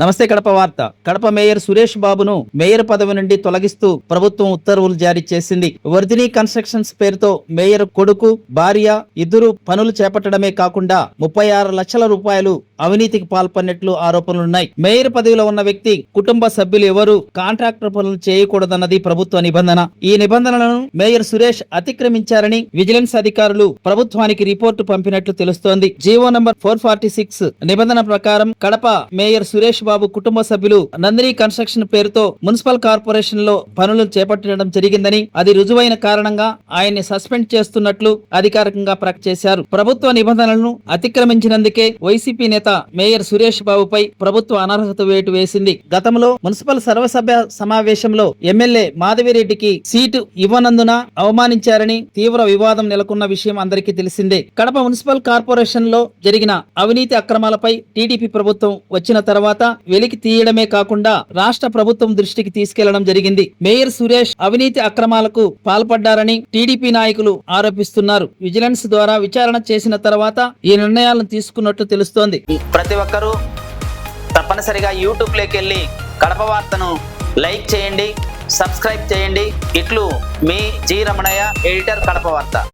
నమస్తే కడప వార్త. కడప మేయర్ సురేష్ బాబును మేయర్ పదవి నుండి తొలగిస్తూ ప్రభుత్వం ఉత్తర్వులు జారీ చేసింది. వర్ధిని కన్స్ట్రక్షన్స్ పేరుతో మేయర్ కొడుకు భార్య ఇద్దరు పనులు చేపట్టడమే కాకుండా ముప్పై ఆరు లక్షల రూపాయలు అవినీతికి పాల్పడినట్లు ఆరోపణలున్నాయి మేయర్ పదవిలో ఉన్న వ్యక్తి కుటుంబ సభ్యులు ఎవరు కాంట్రాక్టర్ పనులు చేయకూడదన్నది ప్రభుత్వ నిబంధన. ఈ నిబంధనలను మేయర్ సురేష్ అతిక్రమించారని విజిలెన్స్ అధికారులు ప్రభుత్వానికి రిపోర్టు పంపినట్లు తెలుస్తోంది. GO number four forty six నిబంధన ప్రకారం కడప మేయర్ సురేష్ బాబు కుటుంబ సభ్యులు నందిని కన్స్ట్రక్షన్ పేరుతో మున్సిపల్ కార్పొరేషన్లో పనులు చేపట్టడం జరిగిందని అది రుజువైన కారణంగా ఆయన్ని సస్పెండ్ చేస్తున్నట్లు అధికారికంగా ప్రకటన చేశారు ప్రభుత్వ నిబంధనలను అతిక్రమించినందుకే వైసీపీ నేత మేయర్ సురేష్ బాబుపై ప్రభుత్వ అనర్హత వేటు వేసింది. గతంలో మున్సిపల్ సర్వసభ్య సమావేశంలో ఎమ్మెల్యే మాధవిరెడ్డికి సీటు ఇవ్వనందున అవమానించారని తీవ్ర వివాదం నెలకొన్న విషయం అందరికీ తెలిసిందే. కడప మున్సిపల్ కార్పొరేషన్లో జరిగిన అవినీతి అక్రమాలపై టీడీపీ ప్రభుత్వం వచ్చిన తర్వాత వెలికి తీయడమే కాకుండా రాష్ట్ర ప్రభుత్వం దృష్టికి తీసుకెళ్ళడం జరిగింది. మేయర్ సురేష్ అవినీతి అక్రమాలకు పాల్పడ్డారని టీడీపీ నాయకులు ఆరోపిస్తున్నారు. విజిలెన్స్ ద్వారా విచారణ చేసిన తర్వాత ఈ నిర్ణయాలను తీసుకున్నట్లు తెలుస్తోంది. ప్రతి ఒక్కరూ తప్పనిసరిగా యూట్యూబ్లోకి వెళ్ళి కడప వార్తను లైక్ చేయండి సబ్స్క్రైబ్ చేయండి. ఇట్లు మీ జి రమణయ్య ఎడిటర్ కడప వార్త.